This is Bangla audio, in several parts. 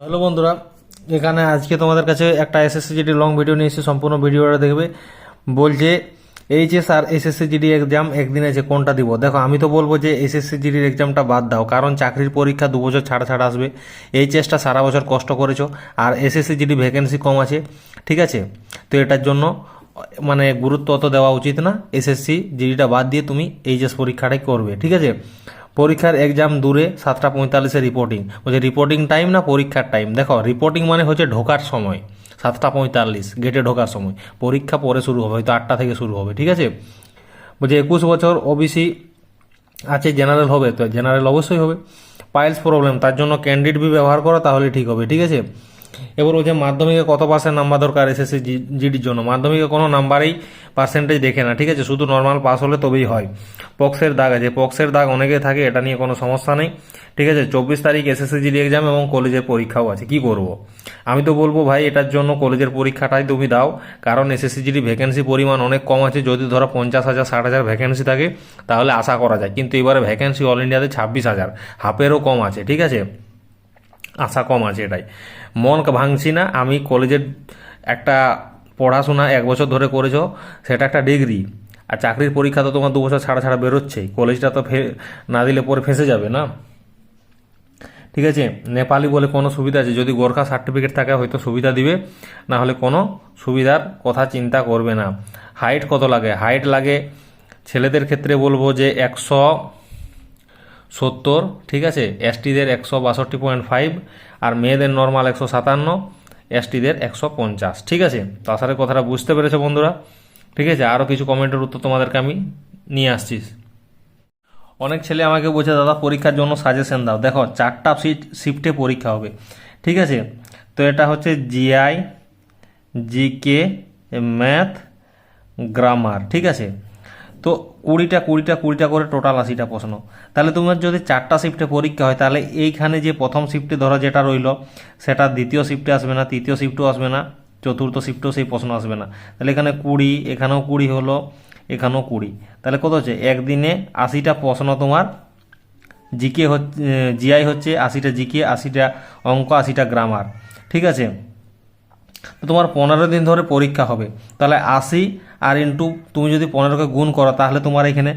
হ্যালো বন্ধুরা, এখানে আজকে তোমাদের কাছে একটা এসএসসি জিডি লং ভিডিও নিয়ে এসে সম্পূর্ণ ভিডিওটা দেখবে। বলছে এইচএস আর এসএসসি জিডি এক্সাম একদিন আছে, কোনটা দিব? দেখো, আমি তো বলব যে এসএসসি জিডির এক্সামটা বাদ দাও, কারণ চাকরির পরীক্ষা দু বছর ছাড়া ছাড়া আসবে। এইচএসটা সারা বছর কষ্ট করেছ, আর এসএসসি জিডি ভ্যাকেন্সি কম আছে, ঠিক আছে? তো এটার জন্য মানে গুরুত্ব অত দেওয়া উচিত না এসএসসি জিডিটা বাদ দিয়ে তুমি এইচএস পরীক্ষাটাই করবে, ঠিক আছে? পরীক্ষার এক্সাম দূরে সাতটা পঁয়তাল্লিশে রিপোর্টিং বলছে রিপোর্টিং টাইম না পরীক্ষার টাইম দেখো রিপোর্টিং মানে হচ্ছে ঢোকার সময়। সাতটা পঁয়তাল্লিশ গেটে ঢোকার সময়। পরীক্ষা পরে শুরু হবে, হয়তো আটটা থেকে শুরু হবে, ঠিক আছে? বলছে একুশ বছর ওবিসি আছে জেনারেল হবে, তো জেনারেল অবশ্যই হবে। পাইলস প্রবলেম তার জন্য ক্যান্ডিড বি ব্যবহার করো, তাহলে ঠিক হবে, ঠিক আছে? এবার বলছে মাধ্যমিকে কত পার্সেন্ট নাম্বার দরকার এসএসসি জিডির জন্য? মাধ্যমিকে কোনো নাম্বারেই পার্সেন্টেজ দেখে না, ঠিক আছে? শুধু নর্মাল পাস হলে তবেই হয়। পক্সের দাগ আছে। পক্সের দাগ অনেকে থাকে, এটা নিয়ে কোনো সমস্যা নেই, ঠিক আছে? চব্বিশ তারিখ এসএসসি জিডি এক্সাম এবং কলেজের পরীক্ষাও আছে। কি করব? আমি তো বলব ভাই, এটার জন্য কলেজের পরীক্ষাটাই তুমি দাও, কারণ এসএসসি জিডি ভ্যাকেন্সি পরিমাণ অনেক কম আছে। যদি ধরো পঞ্চাশ হাজার, ষাট হাজার ভ্যাকেন্সি থাকে, তাহলে আশা করা যায়। কিন্তু এবারে ভ্যাকেন্সি অল ইন্ডিয়াতে ছাব্বিশ হাজার, হাফেরও কম আছে, ঠিক আছে? আশা কম আছে এটাই। মন ভাঙছি না, আমি কলেজের একটা পড়াশোনা এক বছর ধরে করেছ, সেটা একটা ডিগ্রি। আর চাকরির পরীক্ষা তো তোমার দু বছর ছাড়া ছাড়া বেরোচ্ছেই, কলেজটা তো না দিলে পরে ফেঁসে যাবে না। ঠিক আছে, নেপালি বলে কোনো সুবিধা আছে? যদি গোর্খা সার্টিফিকেট থাকে হয়তো সুবিধা দিবে, না হলে কোনো সুবিধার কথা চিন্তা করবে না। হাইট কত লাগে? হাইট লাগে ছেলেদের ক্ষেত্রে বলব যে একশো সত্তর, ঠিক আছে? এসটিদের একশো বাষট্টি পয়েন্ট ফাইভ আর মেয়েদের নর্মাল একশো সাতান্ন এসটিদের একশো পঞ্চাশ, ঠিক আছে? তো আশা কথাটা বুঝতে পেরেছ বন্ধুরা। ঠিক আছে? আরও কিছু কমেন্টের উত্তর তোমাদেরকে আমি নিয়ে আসছিস অনেক ছেলে আমাকে বলছে, দাদা, পরীক্ষার জন্য সাজেশন দাও। দেখো, চারটা সিট শিফটে পরীক্ষা হবে। ঠিক আছে? তো এটা হচ্ছে জিআই জিকে ম্যাথ গ্রামার ঠিক আছে? তো কুড়িটা কুড়িটা কুড়িটা করে টোটাল আশিটা প্রশ্ন। তাহলে তোমার যদি চারটা শিফটে পরীক্ষা হয়, তাহলে এইখানে যে প্রথম শিফটে ধরো যেটা রইল, সেটা দ্বিতীয় শিফটে আসবে না, তৃতীয় শিফটও আসবে না, চতুর্থ শিফটেও সেই প্রশ্ন আসবে না। তাহলে এখানে কুড়ি, এখানেও কুড়ি হলো, এখানেও কুড়ি। তাহলে কত হচ্ছে? একদিনে আশিটা প্রশ্ন তোমার জিকে হচ্ছে জিআই হচ্ছে আশিটা জিকে, আশিটা অঙ্ক, আশিটা গ্রামার ঠিক আছে? তোমার পনেরো দিন ধরে পরীক্ষা হবে। তাহলে আশি আর ইন্টু তুমি যদি পনেরোকে গুণ করো, তাহলে তোমার এখানে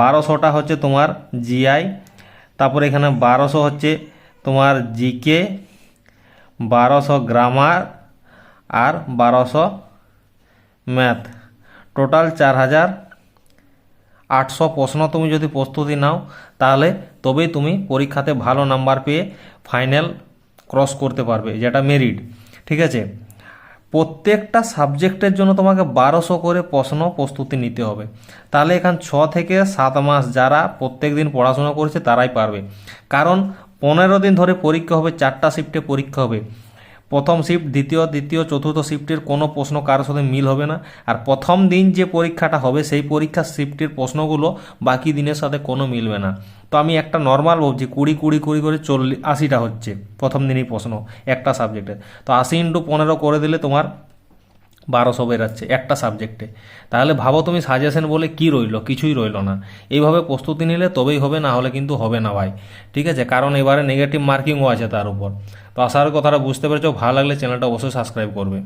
বারোশোটা হচ্ছে তোমার জিআই তারপরে এখানে বারোশো হচ্ছে তোমার জিকে বারোশো গ্রামার আর বারোশো ম্যাথ। টোটাল চার হাজার আটশো প্রশ্ন তুমি যদি প্রস্তুতি নাও, তাহলে তবেই তুমি পরীক্ষাতে ভালো নাম্বার পেয়ে ফাইনাল ক্রস করতে পারবে, যেটা মেরিট। ঠিক আছে? প্রত্যেকটা সাবজেক্টের জন্য তোমাকে বারোশো করে প্রশ্ন প্রস্তুতি নিতে হবে। তাহলে এখান ছ থেকে সাত মাস যারা প্রত্যেক দিন পড়াশোনা করছে তারাই পারবে। কারণ পনেরো দিন ধরে পরীক্ষা হবে, চারটা শিফটে পরীক্ষা হবে। প্রথম শিফট দ্বিতীয় দ্বিতীয় চতুর্থ শিফটের কোনো প্রশ্ন কারোর সাথে মিল হবে না। আর প্রথম দিন যে পরীক্ষাটা হবে, সেই পরীক্ষার শিফটের প্রশ্নগুলো বাকি দিনের সাথে কোনো মিলবে না। তো আমি একটা নর্মাল ভাবছি, কুড়ি কুড়ি কুড়ি করে চল্লিশ, আশিটা হচ্ছে প্রথম দিনই প্রশ্ন একটা সাবজেক্টে তো আশি ইন্টু পনেরো করে দিলে তোমার বারোশো বেরাচ্ছে একটা সাবজেক্টে তাহলে ভাবো তুমি সাজেশন বলে কি রইল, কিছুই রইল না। এইভাবে প্রস্তুতি নিলে তবেই হবে, না হলে কিন্তু হবে না ভাই। ঠিক আছে? কারণ এবারে নেগেটিভ মার্কিংও আছে তার উপর। তো আসার কথাটা বুঝতে পেরেছ। ভালো লাগলে চ্যানেলটা অবশ্যই সাবস্ক্রাইব করবে।